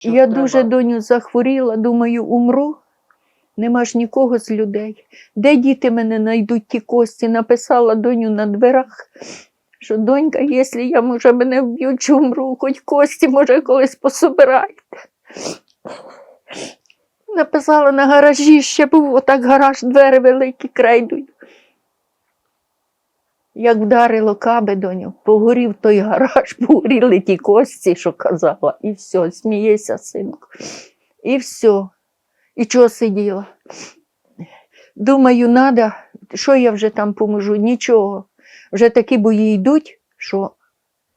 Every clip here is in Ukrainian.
Що Я треба? дуже доню захворіла, думаю, умру. Нема ж нікого з людей. Де діти мене знайдуть ті кості? Написала доню на дверах, що донька, якщо я, може, мене вб'ють, чи умру, хоч кості, може, колись пособирайте. Написала на гаражі, ще був отак гараж, двері великі, крейдою. Як вдарило кабедоню, погорів той гараж, погоріли ті кості, що казала, і все, смієся, синку. І все. І чого сиділа? Думаю, надо, що я вже там поможу? Нічого. Вже такі бої йдуть, що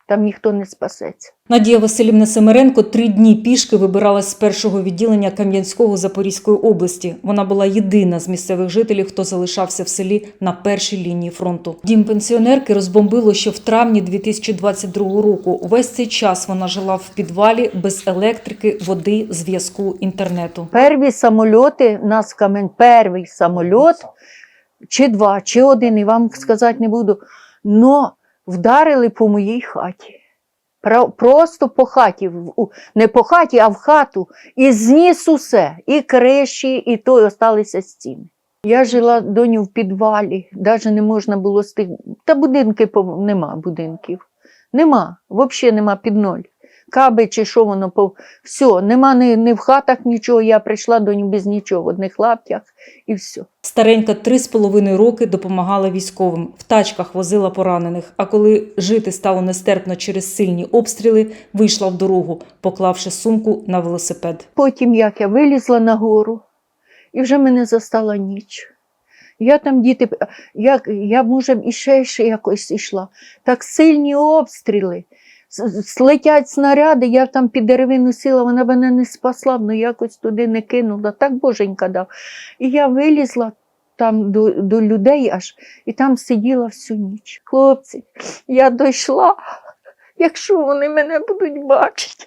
там ніхто не спасеться. Надія Василівна Семеренко три дні пішки вибиралась з першого відділення Кам'янського Запорізької області. Вона була єдина з місцевих жителів, хто залишався в селі на першій лінії фронту. Дім пенсіонерки розбомбило ще в травні 2022 року. Увесь цей час вона жила в підвалі без електрики, води, зв'язку, інтернету. Перві самольоти, у нас в Камен, перший самольот, чи два, чи один, і вам сказати не буду, но вдарили по моїй хаті. Про- Просто по хаті, не по хаті, а в хату. І зніс усе, і криші, і то, і осталися стіни. Я жила доню в підвалі, навіть не можна було з тих. Та будинки нема будинків. Нема, взагалі нема під ноль. Каби чи що воно по. Все, нема ні, ні в хатах нічого. Я прийшла доню без нічого, в одних лаптях і все. Старенька три з половиною роки допомагала військовим, в тачках возила поранених. А коли жити стало нестерпно через сильні обстріли, вийшла в дорогу, поклавши сумку на велосипед. Потім, як я вилізла на гору, і вже мене застала ніч. Я там діти, як, я, може, іще ще якось йшла. Так сильні обстріли. Слетять снаряди, я там під деревину сіла, вона мене не спасла, але якось туди не кинула. Так боженька дав. І я вилізла там до, до людей аж, і там сиділа всю ніч. Хлопці, я дійшла, якщо вони мене будуть бачити.